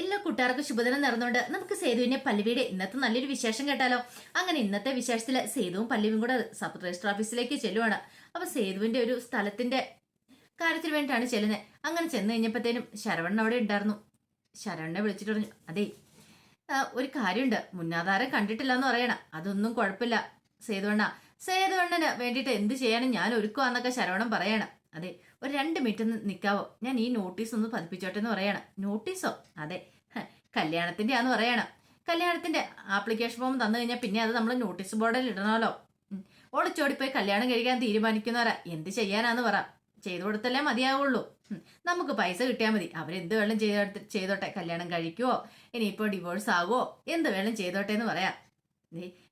എല്ലാ കൂട്ടുകാർക്കും ശുഭദിനം നേർന്നുകൊണ്ട് നമുക്ക് സേതുവിന്റെ പല്ലവിയുടെ ഇന്നത്തെ നല്ലൊരു വിശേഷം കേട്ടാലോ? അങ്ങനെ ഇന്നത്തെ വിശേഷത്തിൽ സേതുവും പല്ലവിയും കൂടെ സബ് രജിസ്റ്റർ ഓഫീസിലേക്ക് ചെല്ലുവാണ്. അപ്പൊ സേതുവിന്റെ ഒരു സ്ഥലത്തിന്റെ കാര്യത്തിന് വേണ്ടിയിട്ടാണ് ചെല്ലുന്നത് അങ്ങനെ ചെന്ന് കഴിഞ്ഞപ്പോഴത്തേനും ശരവണ്ണൻ അവിടെ ഉണ്ടായിരുന്നു. ശരവണ്ണനെ വിളിച്ചിട്ട് പറഞ്ഞു അതെ ഒരു കാര്യമുണ്ട്. മുന്നാധാരം കണ്ടിട്ടില്ല എന്ന് പറയണം. അതൊന്നും കുഴപ്പമില്ല. സേതുവണ്ണ സേതുവണ്ണന് വേണ്ടിയിട്ട് എന്ത് ചെയ്യാനും ഞാൻ ഒരുക്കുവാന്നൊക്കെ ശരവണൻ പറയണം. അതെ ഒരു രണ്ട് മിനിറ്റ് ഒന്ന് നിൽക്കാവോ ഞാൻ ഈ നോട്ടീസ് ഒന്ന് പതിപ്പിച്ചോട്ടെ എന്ന് പറയണം. നോട്ടീസോ അതെ. കല്യാണത്തിന്റെ ആന്ന് പറയണം. കല്യാണത്തിന്റെ ആപ്ലിക്കേഷൻ ഫോം തന്നു കഴിഞ്ഞാൽ പിന്നെ അത് നമ്മൾ നോട്ടീസ് ബോർഡിൽ ഇടണമല്ലോ. ഒളിച്ചോടിപ്പോയി കല്യാണം കഴിക്കാൻ തീരുമാനിക്കുന്നവരാ. എന്ത് ചെയ്യാനാന്ന് പറ. ചെയ്തു കൊടുത്തല്ലേ മതിയാവുള്ളൂ. നമുക്ക് പൈസ കിട്ടിയാൽ മതി. അവരെന്ത് വേണം ചെയ്തോട്ടെ ചെയ്തോട്ടെ. കല്യാണം കഴിക്കുവോ? ഇനിയിപ്പോ ഡിവോഴ്സ് ആകുമോ എന്ത് വേണം ചെയ്തോട്ടെ എന്ന് പറയാം.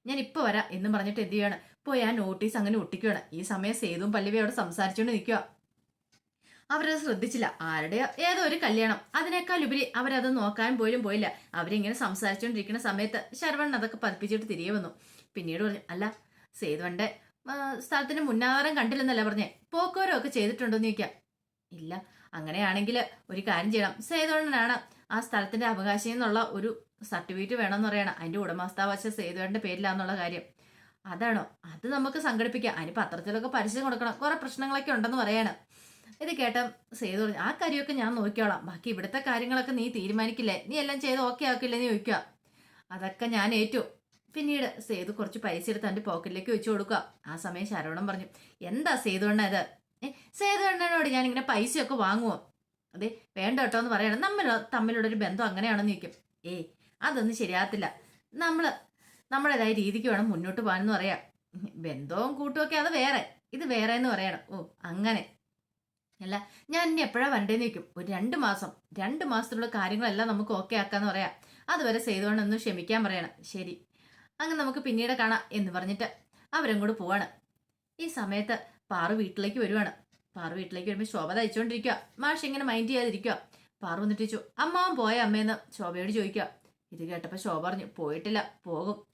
ഞാൻ ഇപ്പൊ വരാം എന്ന് പറഞ്ഞിട്ട് എന്ത് ചെയ്യാണ്? പോയി ആ നോട്ടീസ് അങ്ങനെ ഒട്ടിക്കുകയാണ് ഈ സമയം സേതുവും പല്ലവി അവിടെ സംസാരിച്ചുകൊണ്ട് നിൽക്കുക അവരത് ശ്രദ്ധിച്ചില്ല. ആരുടെ ഏതോ ഒരു കല്യാണം. അതിനേക്കാൾ ഉപരി അവരത് നോക്കാൻ പോലും പോയില്ല. അവരിങ്ങനെ സംസാരിച്ചുകൊണ്ടിരിക്കുന്ന സമയത്ത് ശരവൺ അതൊക്കെ പതിപ്പിച്ചിട്ട് തിരികെ വന്നു. പിന്നീട് പറഞ്ഞു അല്ല സേതുവന്റെ ആ, സ്ഥലത്തിന് മുന്നാധാരം കണ്ടില്ലെന്നല്ല പറഞ്ഞേ? പോക്കോരോ ഒക്കെ ചെയ്തിട്ടുണ്ടോ എന്ന് ചോദിക്കാം. ഇല്ല. അങ്ങനെയാണെങ്കിൽ ഒരു കാര്യം ചെയ്യണം. സേതുവണ്ണനാണ് ആ സ്ഥലത്തിന്റെ അവകാശം എന്നുള്ള ഒരു സർട്ടിഫിക്കറ്റ് വേണമെന്ന് പറയണം. അതിന്റെ ഉടമസ്ഥാവകാശം സേതുവന്റെ പേരിലാന്നുള്ള കാര്യം. അതാണോ? അത് നമുക്ക് സംഘടിപ്പിക്കാം. അതിന് പത്രത്തിലൊക്കെ പരസ്യം കൊടുക്കണം. കുറെ പ്രശ്നങ്ങളൊക്കെ ഉണ്ടെന്ന് പറയാണ്. ഇത് കേട്ട സേതു പറഞ്ഞു ആ കാര്യമൊക്കെ ഞാൻ നോക്കിയോളാം ബാക്കി ഇവിടുത്തെ കാര്യങ്ങളൊക്കെ നീ തീരുമാനിക്കില്ലേ? നീ എല്ലാം ചെയ്ത് ഓക്കെ ആക്കില്ലേ? നീ ചോദിക്കുക. അതൊക്കെ ഞാൻ ഏറ്റു. പിന്നീട് സേതു കുറച്ച് പൈസ എടുത്ത് എന്റെ പോക്കറ്റിലേക്ക് വെച്ചു കൊടുക്കുക. ആ സമയം ശരവണൻ പറഞ്ഞു എന്താ സേതു അണ്ണ ഇത്? സേതു അണ്ണനോട് ഞാൻ ഇങ്ങനെ പൈസയൊക്കെ വാങ്ങുമോ അതെ വേണ്ട കേട്ടോ എന്ന് പറയണം. നമ്മൾ തമ്മിലുള്ള ഒരു ബന്ധം അങ്ങനെയാണെന്ന് ചോദിക്കും. ഏ അതൊന്നും ശരിയാകത്തില്ല. നമ്മൾ നമ്മുടേതായ രീതിക്ക് വേണം മുന്നോട്ട് പോകാനെന്ന് പറയാം. ബന്ധവും കൂട്ടുമൊക്കെ അത് വേറെ. ഇത് വേറെ എന്ന് പറയണം. ഓ അങ്ങനെ. അല്ല ഞാൻ ഇനി എപ്പോഴാണ് വരണ്ടേന്ന് ചോദിക്കും. ഒരു രണ്ട് മാസം. രണ്ട് മാസത്തിലുള്ള കാര്യങ്ങളെല്ലാം നമുക്ക് ഓക്കെ ആക്കാന്ന് പറയാം. അതുവരെ ഒന്ന് ക്ഷമിക്കാൻ പറയണം. ശരി. അങ്ങനെ നമുക്ക് പിന്നീട് കാണാം എന്ന് പറഞ്ഞിട്ട് അവരും കൂടെ പോവാണ്. ഈ സമയത്ത് പാറു വീട്ടിലേക്ക് വരുവാണ്. പാറു വീട്ടിലേക്ക് വരുമ്പോൾ ശോഭ തയ്ച്ചുകൊണ്ടിരിക്കുക മാഷ് ഇങ്ങനെ മൈൻഡ് ചെയ്യാതിരിക്കുക പാറു വന്നിട്ട് ചോദിച്ചു അമ്മാവൻ പോയ അമ്മയെന്ന് ശോഭയോട് ചോദിക്കുക ഇത് കേട്ടപ്പോൾ ശോഭ പറഞ്ഞു പോയിട്ടില്ല പോകും.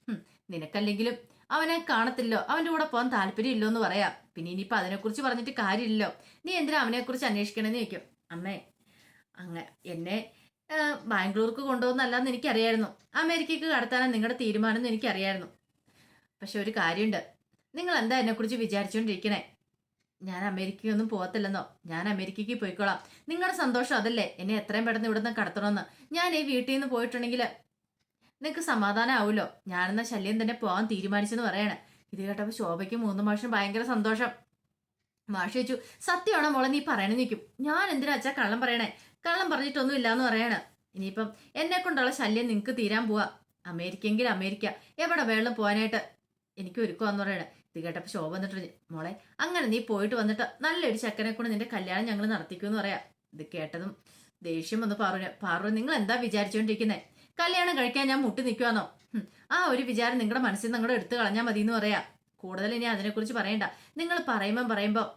നിനക്കല്ലെങ്കിലും അവനെ കാണത്തില്ലോ. അവന്റെ കൂടെ പോകാൻ താല്പര്യമില്ലോ എന്ന് പറയാം. പിന്നെ ഇനിയിപ്പോൾ അതിനെക്കുറിച്ച് പറഞ്ഞിട്ട് കാര്യമില്ലല്ലോ നീ എന്തിനാ അവനെക്കുറിച്ച് അന്വേഷിക്കണമെന്ന് ചോദിക്കും. അമ്മേ അങ്ങ എന്നെ ബാംഗ്ലൂർക്ക് കൊണ്ടുപോകുന്നല്ലാന്ന് എനിക്കറിയായിരുന്നു. അമേരിക്കക്ക് കടത്താനാണ് നിങ്ങളുടെ തീരുമാനം എന്ന് എനിക്കറിയായിരുന്നു. പക്ഷെ ഒരു കാര്യമുണ്ട്. നിങ്ങൾ എന്താ എന്നെക്കുറിച്ച് വിചാരിച്ചുകൊണ്ടിരിക്കണേ ഞാൻ അമേരിക്കയൊന്നും പോകത്തില്ലെന്നോ? ഞാൻ അമേരിക്കയ്ക്ക് പോയിക്കോളാം. നിങ്ങളുടെ സന്തോഷം അതല്ലേ? എന്നെ എത്രയും പെട്ടെന്ന് ഇവിടുന്ന് കടത്തണമെന്ന്. ഞാൻ ഈ വീട്ടിൽ നിന്ന് പോയിട്ടുണ്ടെങ്കിൽ സമാധാനം ആവുമല്ലോ ഞാനെന്ന ശല്യം തന്നെ പോകാൻ തീരുമാനിച്ചെന്ന് പറയണേ. ഇത് കേട്ടപ്പോൾ ശോഭയ്ക്ക് മൂന്ന് മാഷം ഭയങ്കര സന്തോഷം. മാഷ് ചോദിച്ചു സത്യമാണോ മോളെ? നീ പറയണെന്ന് നിൽക്കും ഞാൻ എന്തിനാ അച്ഛാ കള്ളം പറയണേ? കള്ളം പറഞ്ഞിട്ടൊന്നും ഇല്ലാന്ന് പറയണേ. ഇനിയിപ്പം എന്നെ കൊണ്ടുള്ള ശല്യം നിങ്ങൾക്ക് തീരാൻ പോവാ. അമേരിക്കയെങ്കിൽ അമേരിക്ക. എവിടെ വേണം പോകാനായിട്ട് എനിക്ക് ഒരുക്കുവാന്ന് പറയണേ. ഇത് കേട്ടപ്പോൾ ശോഭ വന്നിട്ട് മോളെ അങ്ങനെ നീ പോയിട്ട് വന്നിട്ട് നല്ലൊരു ചക്കനെ കൊണ്ട് നിന്റെ കല്യാണം ഞങ്ങൾ നടത്തിക്കുമെന്ന് പറയാം. ഇത് കേട്ടതും ദേഷ്യം വന്ന് പറഞ്ഞു പാറു നിങ്ങൾ എന്താ വിചാരിച്ചുകൊണ്ടിരിക്കുന്നേ കല്യാണം കഴിക്കാൻ ഞാൻ മുട്ടി നിൽക്കുവാന്നോ ആ ഒരു വിചാരം നിങ്ങളുടെ മനസ്സിൽ നിങ്ങളുടെ എടുത്തു കളഞ്ഞാൽ മതി എന്ന് പറയാ. കൂടുതൽ ഇനി അതിനെക്കുറിച്ച് പറയണ്ട. നിങ്ങൾ പറയുമ്പം പറയുമ്പോൾ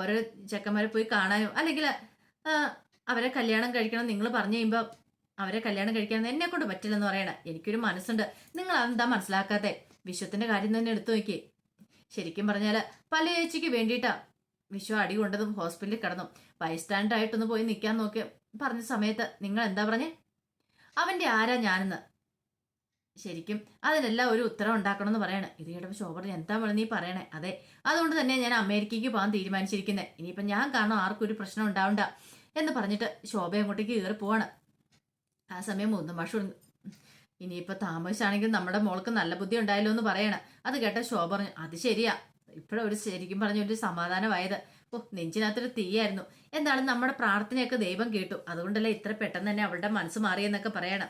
ഓരോ ചെക്കന്മാരെ പോയി കാണാനും അല്ലെങ്കിൽ അവരെ കല്യാണം കഴിക്കണം നിങ്ങൾ പറഞ്ഞു കഴിയുമ്പോൾ അവരെ കല്യാണം കഴിക്കാൻ എന്നെ കൊണ്ട് പറ്റില്ലെന്ന് പറയണ എനിക്കൊരു മനസ്സുണ്ട്. നിങ്ങൾ അതെന്താ മനസ്സിലാക്കാത്തേ? വിശ്വത്തിന്റെ കാര്യം തന്നെ എടുത്തു നോക്കി ശരിക്കും പറഞ്ഞാൽ പല ചേച്ചിക്ക് വേണ്ടിയിട്ടാ. വിശ്വ അടി കൊണ്ടതും ഹോസ്പിറ്റലിൽ കിടന്നും. ബൈസ്റ്റാൻഡർ ആയിട്ടൊന്ന് പോയി നിൽക്കാൻ നോക്കി പറഞ്ഞ സമയത്ത് നിങ്ങൾ എന്താ പറഞ്ഞേ? അവന്റെ ആരാ ഞാനെന്ന്. ശരിക്കും അതിനെല്ലാം ഒരു ഉത്തരം ഉണ്ടാക്കണം എന്ന് പറയണേ. ഇത് കേട്ടപ്പോൾ ശോഭ എന്താ മോളെ നീ പറയണേ? അതെ അതുകൊണ്ട് തന്നെ ഞാൻ അമേരിക്കയ്ക്ക് പോകാൻ തീരുമാനിച്ചിരിക്കുന്നത് ഇനിയിപ്പം ഞാൻ കാണാൻ ആർക്കും ഒരു പ്രശ്നം ഉണ്ടാവണ്ട എന്ന് പറഞ്ഞിട്ട് ശോഭ അങ്ങോട്ടേക്ക് കയറി പോവാണ് ആ സമയം മൂന്ന് മാഷ് ഇനിയിപ്പോൾ താമസിച്ചാണെങ്കിൽ നമ്മുടെ മോൾക്ക് നല്ല ബുദ്ധി ഉണ്ടായല്ലോ എന്ന് പറയണം. അത് കേട്ട ശോഭ പറഞ്ഞു അത് ശരിയാ. ഇപ്പോഴൊരു ശരിക്കും പറഞ്ഞ ഒരു സമാധാനമായത്. ഓ നെഞ്ചിനകത്തൊരു തീയായിരുന്നു. എന്നാലും നമ്മുടെ പ്രാർത്ഥനയൊക്കെ ദൈവം കേട്ടു. അതുകൊണ്ടല്ലേ ഇത്ര പെട്ടെന്ന് തന്നെ അവളുടെ മനസ്സ് മാറിയെന്നൊക്കെ പറയണം.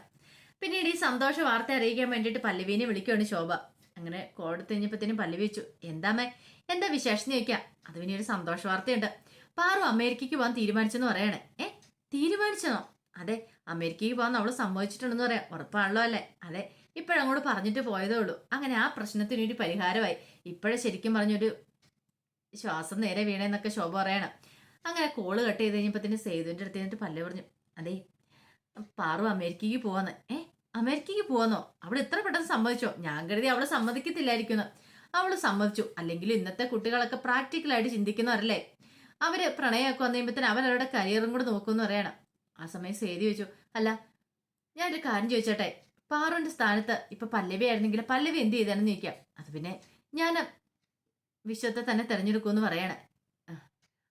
പിന്നീട് ഈ സന്തോഷ വാർത്ത അറിയിക്കാൻ വേണ്ടിയിട്ട് പല്ലവീനെ വിളിക്കുകയാണ് ശോഭ. അങ്ങനെ കോടത്ത് കഴിഞ്ഞപ്പോഴത്തേനും പല്ലവി വെച്ചു. എന്താമേ എന്താ വിശേഷം? ചോദിക്കാം. അത് പിന്നെ ഒരു സന്തോഷ വാർത്തയുണ്ട്. പാറു അമേരിക്കയ്ക്ക് പോകാൻ തീരുമാനിച്ചെന്ന് പറയണേ. ഏ? തീരുമാനിച്ചെന്നോ? അതെ അമേരിക്കയിൽ പോകാൻ അവൾ സമ്മതിച്ചിട്ടുണ്ടെന്ന് പറയാം. ഉറപ്പാണല്ലോ അല്ലേ? അതെ ഇപ്പോഴങ്ങോട്ട് പറഞ്ഞിട്ട് പോയതേ ഉള്ളൂ. അങ്ങനെ ആ പ്രശ്നത്തിന് ഒരു പരിഹാരമായി. ഇപ്പോഴും ശരിക്കും പറഞ്ഞൊരു ശ്വാസം നേരെ വീണേന്നൊക്കെ ശോഭ പറയണം. അങ്ങനെ കോൾ കട്ട് ചെയ്ത് കഴിഞ്ഞപ്പോൾ തന്നെ സേതുവിന്റെ അടുത്ത് നിന്നിട്ട് പല്ല് പറഞ്ഞു അതെ പാറു അമേരിക്കയ്ക്ക് പോവാന്ന്. ഏ അമേരിക്കയ്ക്ക് പോവാന്നോ? അവിടെ ഇത്ര പെട്ടെന്ന് സമ്മതിച്ചോ? ഞാൻ കരുതി അവൾ സമ്മതിക്കത്തില്ലായിരിക്കുന്നു. അവൾ സമ്മതിച്ചു. അല്ലെങ്കിൽ ഇന്നത്തെ കുട്ടികളൊക്കെ പ്രാക്ടിക്കലായിട്ട് ചിന്തിക്കുന്നവരല്ലേ? അവർ പ്രണയമൊക്കെ വന്നു തന്നെ അവരവരുടെ കരിയറും കൂടെ നോക്കുമെന്ന് പറയണം. ആ സമയം സേതി ചോദിച്ചു അല്ല ഞാനൊരു കാര്യം ചോദിച്ചോട്ടെ? പാറുവിന്റെ സ്ഥാനത്ത് ഇപ്പൊ പല്ലവി ആയിരുന്നെങ്കിൽ പല്ലവി എന്ത് ചെയ്താണെന്ന് ചോദിക്കാം. അത് പിന്നെ ഞാൻ വിശ്വത്തെ തന്നെ തെരഞ്ഞെടുക്കുമെന്ന് പറയാണ്.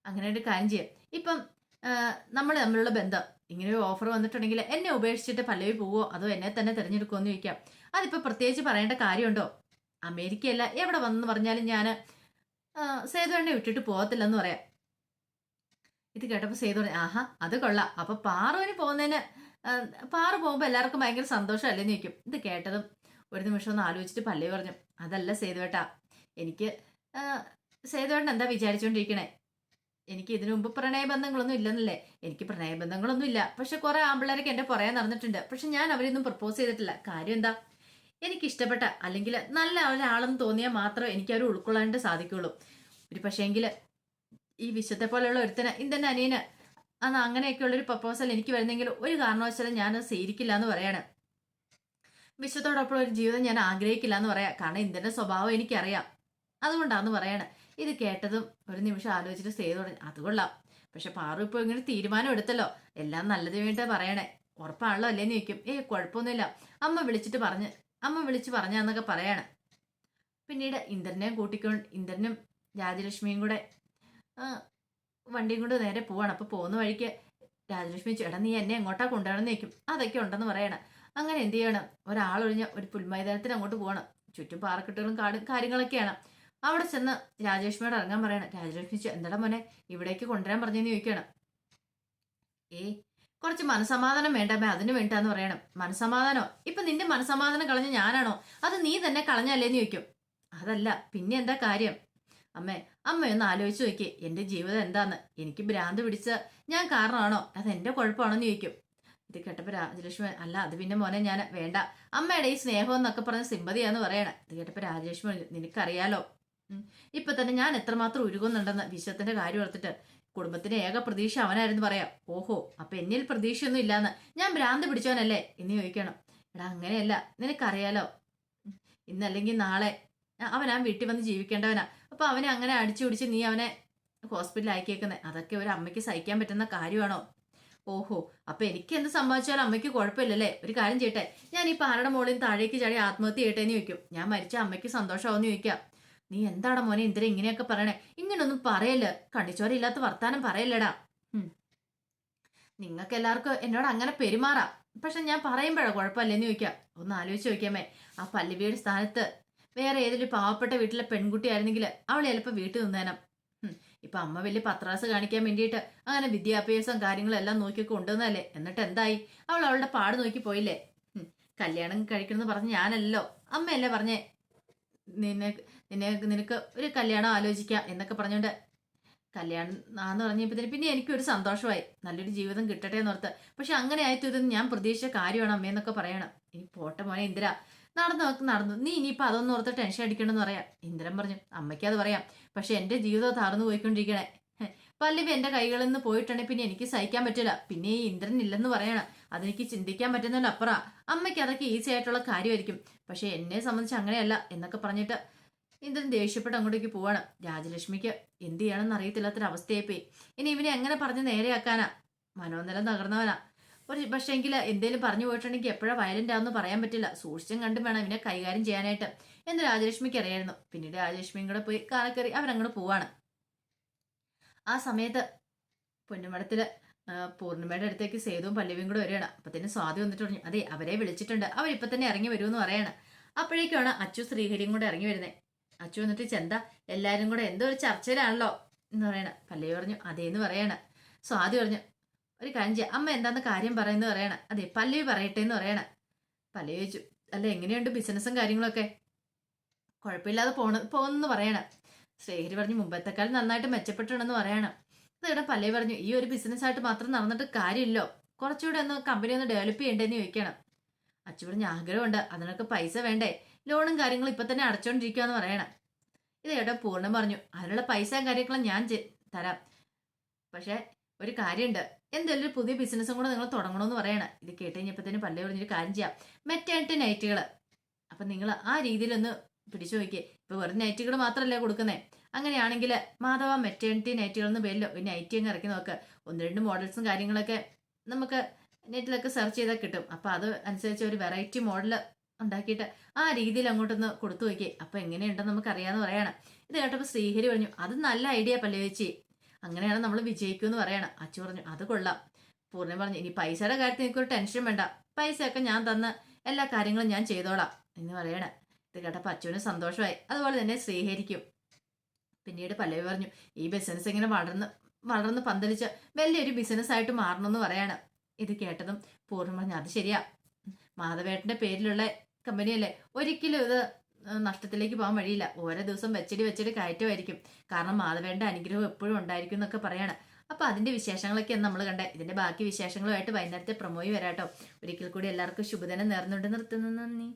അങ്ങനെ ഒരു കാര്യം ചെയ്യാം. ഇപ്പം നമ്മൾ തമ്മിലുള്ള ബന്ധം ഇങ്ങനെ ഒരു ഓഫർ വന്നിട്ടുണ്ടെങ്കിൽ എന്നെ ഉപേക്ഷിച്ചിട്ട് പല്ലവി പോവോ? അതോ എന്നെ തന്നെ തിരഞ്ഞെടുക്കുമോ എന്ന് ചോദിക്കാം. അതിപ്പോൾ പ്രത്യേകിച്ച് പറയേണ്ട കാര്യമുണ്ടോ? അമേരിക്കയല്ല എവിടെ വന്നെന്ന് പറഞ്ഞാലും ഞാൻ സേതുവണ്ണെ വിട്ടിട്ട് പോകത്തില്ലെന്ന് പറയാം. ഇത് കേട്ടപ്പോൾ സേതു ആഹാ അത് കൊള്ളാം. അപ്പൊ പാറുവിന് പോകുന്നതിന് പാറ പോകുമ്പോൾ എല്ലാവർക്കും ഭയങ്കര സന്തോഷമല്ലേന്ന് നിൽക്കും ഇത് കേട്ടതും ഒരു നിമിഷം ഒന്ന് ആലോചിച്ചിട്ട് പല്ലവി പറഞ്ഞു അതല്ല സേതുവേട്ടാ എനിക്ക് സേതുവേട്ടൻ എന്താ വിചാരിച്ചുകൊണ്ടിരിക്കണേ എനിക്ക് ഇതിനു മുമ്പ് പ്രണയബന്ധങ്ങളൊന്നും ഇല്ലെന്നല്ലേ? എനിക്ക് പ്രണയബന്ധങ്ങളൊന്നും ഇല്ല. പക്ഷെ കുറെ ആമ്പിള്ളേരൊക്കെ എന്റെ പുറകെ നടന്നിട്ടുണ്ട്. പക്ഷെ ഞാൻ അവരൊന്നും പ്രപ്പോസ് ചെയ്തിട്ടില്ല. കാര്യം എന്താ? എനിക്ക് ഇഷ്ടപ്പെട്ട അല്ലെങ്കിൽ നല്ല ഒരാളെന്ന് തോന്നിയാൽ മാത്രമേ എനിക്ക് അവർ ഉൾക്കൊള്ളാനായിട്ട് സാധിക്കുള്ളൂ. ഒരു പക്ഷേങ്കിൽ ഈ വിശ്വത്തെ പോലെയുള്ള ഒരുത്തന് ഇതെന്റെ അനിയന്. അന്ന് അങ്ങനെയൊക്കെയുള്ളൊരു പ്രപ്പോസൽ എനിക്ക് വരുന്നെങ്കിൽ ഒരു കാരണവശാലും ഞാൻ സ്വീകരിക്കില്ല എന്ന് പറയാണ്. വിശ്വത്തോടൊപ്പം ഒരു ജീവിതം ഞാൻ ആഗ്രഹിക്കില്ല എന്ന് പറയാം. കാരണം ഇതിന്റെ സ്വഭാവം എനിക്കറിയാം. അതുകൊണ്ടാന്ന് പറയാണ്. ഇത് കേട്ടതും ഒരു നിമിഷം ആലോചിച്ചിട്ട് സേതു തുടങ്ങി അത് കൊള്ളാം. പക്ഷെ പാറു ഇപ്പോൾ ഇങ്ങനെ തീരുമാനം എടുത്തല്ലോ. എല്ലാം നല്ലത് വേണ്ടിയിട്ട് പറയണേ. ഉറപ്പാണല്ലോ അല്ലേന്ന് ചോദിക്കും. ഏ കുഴപ്പമൊന്നുമില്ല. അമ്മ വിളിച്ചിട്ട് പറഞ്ഞ് അമ്മ വിളിച്ച് പറഞ്ഞാന്നൊക്കെ പറയാണ്. പിന്നീട് ഇന്ദ്രനെയും കൂട്ടിക്കൊണ്ട് ഇന്ദ്രനും രാജലക്ഷ്മിയും കൂടെ വണ്ടിയും കൊണ്ട് നേരെ പോവാണ്. അപ്പൊ പോകുന്ന വഴിക്ക് രാജലക്ഷ്മി ചേട്ടൻ നീ എന്നെ എങ്ങോട്ടാ കൊണ്ടുവരണം നിൽക്കും അതൊക്കെ ഉണ്ടെന്ന് പറയണം. അങ്ങനെ എന്ത് ചെയ്യണം? ഒരാളൊഴിഞ്ഞ ഒരു പുൽമൈതാനത്തിന് അങ്ങോട്ട് പോകണം ചുറ്റും പാറക്കെട്ടുകളും കാടും കാര്യങ്ങളൊക്കെയാണ്. അവിടെ ചെന്ന് രാജലക്ഷ്മിയോട് ഇറങ്ങാൻ പറയണം. രാജലക്ഷ്മി എന്താ മോനെ ഇവിടേക്ക് കൊണ്ടുവരാൻ പറഞ്ഞെന്ന് ചോദിക്കണം. ഏ കുറച്ച് മനസമാധാനം വേണ്ടമ്മേ അതിന് വേണ്ടാന്ന് പറയണം. മനസമാധാനോ ഇപ്പൊ നിന്റെ മനസമാധാനം കളഞ്ഞ ഞാനാണോ? അത് നീ തന്നെ കളഞ്ഞല്ലേന്ന് ചോദിക്കും. അതല്ല പിന്നെ എന്താ കാര്യം? അമ്മേ അമ്മ ഒന്ന് ആലോചിച്ച് നോക്കി. എന്റെ ജീവിതം എന്താന്ന്? എനിക്ക് ഭ്രാന്ത് പിടിച്ച ഞാൻ കാരണമാണോ? അത് എന്റെ കുഴപ്പമാണോ എന്ന് ചോദിക്കും. ഇത് കേട്ടപ്പോ രാജലക്ഷ്മി അല്ല അത് പിന്നെ മോനെ ഞാൻ വേണ്ട. അമ്മയുടെ ഈ സ്നേഹം എന്നൊക്കെ പറഞ്ഞ സിമ്പതിയാന്ന് പറയണ. ഇത് കേട്ടപ്പോൾ രാജലക്ഷ്മി നിനക്കറിയാലോ. ഇപ്പൊ തന്നെ ഞാൻ എത്രമാത്രം ഉരുകുന്നുണ്ടെന്ന് വിശ്വത്തിന്റെ കാര്യം ഓർത്തിട്ട് കുടുംബത്തിന്റെ ഏക പ്രതീക്ഷ അവനായിരുന്നു പറയാം. ഓഹോ അപ്പൊ എന്നിൽ പ്രതീക്ഷയൊന്നും ഇല്ലാന്ന്. ഞാൻ ഭ്രാന്ത് പിടിച്ചവനല്ലേ? എന്ന് ചോദിക്കണം. എടാ അങ്ങനെയല്ല. നിനക്കറിയാലോ? ഇന്നല്ലെങ്കിൽ നാളെ. അവൻ ആ വീട്ടിൽ വന്ന് ജീവിക്കേണ്ടവനാ. അപ്പൊ അവനെ അങ്ങനെ അടിച്ചു പിടിച്ച് നീ അവനെ ഹോസ്പിറ്റലിൽ അയക്കേക്കുന്നത് അതൊക്കെ ഒരു അമ്മയ്ക്ക് സഹിക്കാൻ പറ്റുന്ന കാര്യമാണോ? ഓഹോ അപ്പൊ എനിക്ക് എന്ത് സംഭവിച്ചാലും അമ്മയ്ക്ക് കുഴപ്പമില്ലല്ലേ? ഒരു കാര്യം ചെയ്യട്ടെ. ഞാൻ ഈ പാറയുടെ മുകളിൽ താഴേക്ക് ചാടി ആത്മഹത്യ ചെയ്യട്ടെ എന്ന് ചോദിക്കും. ഞാൻ മരിച്ച അമ്മയ്ക്ക് സന്തോഷമാവെന്ന് ചോദിക്കാം. നീ എന്താണ് മോനെ ഇന്ദ്ര ഇങ്ങനെയൊക്കെ പറയണേ? ഇങ്ങനൊന്നും പറയല്ല. കണ്ണിച്ചോരയില്ലാത്ത വർത്താനം പറയല്ലടാ. നിങ്ങൾക്ക് എല്ലാവർക്കും എന്നോട് അങ്ങനെ പെരുമാറാം. പക്ഷെ ഞാൻ പറയുമ്പോഴാ കുഴപ്പമില്ലെന്ന് ചോദിക്കാം. ഒന്ന് ആലോചിച്ച് നോക്കിയാമേ ആ പല്ലവിയുടെ സ്ഥാനത്ത് വേറെ ഏതൊരു പാവപ്പെട്ട വീട്ടിലെ പെൺകുട്ടി ആയിരുന്നെങ്കിൽ അവൾ ചിലപ്പോൾ വീട്ടിൽ നിന്നേനം. ഇപ്പൊ അമ്മ വലിയ പത്രാസ് കാണിക്കാൻ വേണ്ടിയിട്ട് അങ്ങനെ വിദ്യാഭ്യാസം കാര്യങ്ങളെല്ലാം നോക്കി കൊണ്ടുവന്നല്ലേ എന്നിട്ട് എന്തായി? അവൾ അവളുടെ പാട് നോക്കി പോയില്ലേ. കല്യാണം കഴിക്കണമെന്ന് പറഞ്ഞ് ഞാനല്ലോ. അമ്മയല്ലേ പറഞ്ഞേ നിന്നെ നിന്നെ നിനക്ക് ഒരു കല്യാണം ആലോചിക്കാം എന്നൊക്കെ പറഞ്ഞുകൊണ്ട് കല്യാണം ആന്ന് പറഞ്ഞപ്പോഴത്തേന് പിന്നെ എനിക്കൊരു സന്തോഷമായി. നല്ലൊരു ജീവിതം കിട്ടട്ടെ എന്നോർത്ത്. പക്ഷെ അങ്ങനെ ആയിത്തീരുന്ന ഞാൻ പ്രതീക്ഷിച്ച കാര്യമാണ് അമ്മയെന്നൊക്കെ പറയണം. ഇനി പോട്ടെ മോനെ ഇന്ദിര. നടന്നു നോക്ക് നടന്നു. നീ ഇനിയിപ്പോൾ അതൊന്നും ഓർത്ത് ടെൻഷൻ അടിക്കണമെന്ന് പറയാം. ഇന്ദ്രൻ പറഞ്ഞു അമ്മയ്ക്ക് അത് പറയാം. പക്ഷെ എന്റെ ജീവിതം തകർന്നു പോയിക്കൊണ്ടിരിക്കണേ. പല്ലവി എന്റെ കൈകളിൽ നിന്ന് പോയിട്ടുണ്ടെങ്കിൽ പിന്നെ എനിക്ക് സഹിക്കാൻ പറ്റില്ല. പിന്നെ ഈ ഇന്ദ്രൻ ഇല്ലെന്ന് പറയണം. അതെനിക്ക് ചിന്തിക്കാൻ പറ്റുന്നതിലപ്പുറ അമ്മയ്ക്ക് അതൊക്കെ ഈസി ആയിട്ടുള്ള കാര്യമായിരിക്കും. പക്ഷെ എന്നെ സംബന്ധിച്ച് അങ്ങനെയല്ല എന്നൊക്കെ പറഞ്ഞിട്ട് ഇന്ദ്രൻ ദേഷ്യപ്പെട്ട് അങ്ങോട്ടേക്ക് പോവാണ്. രാജലക്ഷ്മിക്ക് എന്ത് ചെയ്യണമെന്ന് അറിയത്തില്ലാത്തൊരവസ്ഥയായിപ്പോയി. ഇനി ഇവനെ എങ്ങനെ പറഞ്ഞ് നേരെയാക്കാനാ? മനോനില തകർന്നവനാ. ഒരു പക്ഷേങ്കിൽ എന്തെങ്കിലും പറഞ്ഞു പോയിട്ടുണ്ടെങ്കിൽ എപ്പോഴാണ് വയലന്റ് ആണെന്ന് പറയാൻ പറ്റില്ല. സൂക്ഷിച്ചും കണ്ടും വേണം ഇവനെ കൈകാര്യം ചെയ്യാനായിട്ട്. എന്ന് രാജലക്ഷ്മിക്ക് അറിയായിരുന്നു. പിന്നീട് രാജലക്ഷ്മിയും കൂടെ പോയി കാലക്കറി അവരങ്ങോട്ട് പോവാണ്. ആ സമയത്ത് പൊന്നുമടത്തിൽ പൂർണിമയുടെ അടുത്തേക്ക് സേതുവും പല്ലവിയും കൂടെ വരികയാണ്. തന്നെ സ്വാതി വന്നിട്ട് പറഞ്ഞു അതെ അവരെ വിളിച്ചിട്ടുണ്ട്. അവരിപ്പോ തന്നെ ഇറങ്ങി വരുമെന്ന് പറയാണ്. അപ്പോഴേക്കാണ് അച്ചു ശ്രീഹരിയും കൂടെ ഇറങ്ങി വരുന്നത് അച്ചു വന്നിട്ട് ചെന്ത എല്ലാരും കൂടെ എന്തോ ഒരു ചർച്ചയിലാണല്ലോ? എന്ന് പറയണ. പല്ലവി പറഞ്ഞു അതേന്ന് പറയാണ്. സ്വാതി പറഞ്ഞു ഒരു കാര്യം ചെയ്യാം. അമ്മ എന്താന്ന് കാര്യം പറയുന്നു പറയണ. അതെ പല്ലവി പറയട്ടെ എന്ന് പറയണ. പല്ലവി ചോദിച്ചു. അല്ല എങ്ങനെയുണ്ട് ബിസിനസ്സും കാര്യങ്ങളൊക്കെ? കുഴപ്പമില്ലാതെ പോണ പോകുന്നെന്ന് പറയണ. ശ്രീഹരി പറഞ്ഞു മുമ്പത്തെക്കാൾ നന്നായിട്ട് മെച്ചപ്പെട്ടിട്ടുണ്ടെന്ന് പറയണം. അതിവിടെ പല്ലവി പറഞ്ഞു ഈ ഒരു ബിസിനസ് ആയിട്ട് മാത്രം നടന്നിട്ട് കാര്യമില്ലോ. കുറച്ചുകൂടെ ഒന്ന് കമ്പനി ഒന്ന് ഡെവലപ്പ് ചെയ്യേണ്ടതെന്ന് ചോദിക്കണം. അച്ചു പറഞ്ഞ ആഗ്രഹമുണ്ട്. അതിനൊക്കെ പൈസ വേണ്ടേ. ലോണും കാര്യങ്ങളും ഇപ്പൊ തന്നെ അടച്ചോണ്ടിരിക്കുകയെന്ന് പറയണം. ഇത് ഏട്ടാ പൂർണം പറഞ്ഞു. അതിനുള്ള പൈസയും കാര്യങ്ങളും ഞാൻ തരാം. പക്ഷേ ഒരു കാര്യമുണ്ട്. എന്തെങ്കിലും പുതിയ ബിസിനസ്സും കൂടെ നിങ്ങൾ തുടങ്ങണമെന്ന് പറയണം. ഇത് കേട്ട് കഴിഞ്ഞപ്പോൾ തന്നെ പല്ലേ പറഞ്ഞൊരു കാര്യം ചെയ്യാം. മെറ്റേണിറ്റി നൈറ്റുകൾ അപ്പം നിങ്ങൾ ആ രീതിയിലൊന്ന് പിടിച്ചു നോക്കിയേ. ഇപ്പോൾ വെറും നൈറ്റുകൾ മാത്രമല്ലേ കൊടുക്കുന്നേ. അങ്ങനെയാണെങ്കിൽ മാധവ മെറ്റേണിറ്റി നൈറ്റുകൾ എന്ന് പേരിൽ ഒരു നൈറ്റി അങ്ങ് ഇറക്കി നോക്ക്. ഒന്ന് രണ്ട് മോഡൽസും കാര്യങ്ങളൊക്കെ നമുക്ക് നെറ്റിലൊക്കെ സെർച്ച് ചെയ്താൽ കിട്ടും. അപ്പോൾ അത് അനുസരിച്ച് ഒരു വെറൈറ്റി മോഡൽ ഉണ്ടാക്കിയിട്ട് ആ രീതിയിൽ അങ്ങോട്ടൊന്ന് കൊടുത്തു നോക്കി അപ്പോൾ എങ്ങനെയുണ്ടെന്ന് നമുക്ക് അറിയാന്ന് പറയണം. ഇത് കേട്ടപ്പോൾ ശ്രീഹരി പറഞ്ഞു അത് നല്ല ഐഡിയ പല്ലവിച്ചി അങ്ങനെയാണ് നമ്മൾ വിജയിക്കുമെന്ന് പറയണം. അച്ചു പറഞ്ഞു അത് കൊള്ളാം. പൂർണ പറഞ്ഞു ഇനി പൈസയുടെ കാര്യത്തിൽ എനിക്കൊരു ടെൻഷൻ വേണ്ട. പൈസയൊക്കെ ഞാൻ തന്ന് എല്ലാ കാര്യങ്ങളും ഞാൻ ചെയ്തോളാം. എന്ന് പറയണേ. ഇത് കേട്ടപ്പോൾ അച്ചുവിന് സന്തോഷമായി. അതുപോലെ തന്നെ ശ്രീഹരിക്കും. പിന്നീട് പല്ലവി പറഞ്ഞു ഈ ബിസിനസ് ഇങ്ങനെ വളർന്ന് വളർന്ന് പന്തലിച്ച് വലിയൊരു ബിസിനസ്സായിട്ട് മാറണമെന്ന് പറയാണ്. ഇത് കേട്ടതും പൂർണി പറഞ്ഞു അത് ശരിയാ. മാധവേട്ടന്റെ പേരിലുള്ള കമ്പനിയല്ലേ ഒരിക്കലും ഇത് നഷ്ടത്തിലേക്ക് പോകാൻ വഴിയില്ല. ഓരോ ദിവസം വെച്ചടി വെച്ചടി കയറ്റമായിരിക്കും. കാരണം മാധവേന്റെ അനുഗ്രഹം എപ്പോഴും ഉണ്ടായിരിക്കും എന്നൊക്കെ പറയാണ്. അപ്പൊ അതിന്റെ വിശേഷങ്ങളൊക്കെയാണ് നമ്മൾ കണ്ടേ. ഇതിന്റെ ബാക്കി വിശേഷങ്ങളുമായിട്ട് വൈകുന്നേരത്തെ പ്രമോയി വരാട്ടോ. ഒരിക്കൽ കൂടി എല്ലാവർക്കും ശുഭദിനം നേർന്നുകൊണ്ട് നിർത്തുന്നു. നന്ദി.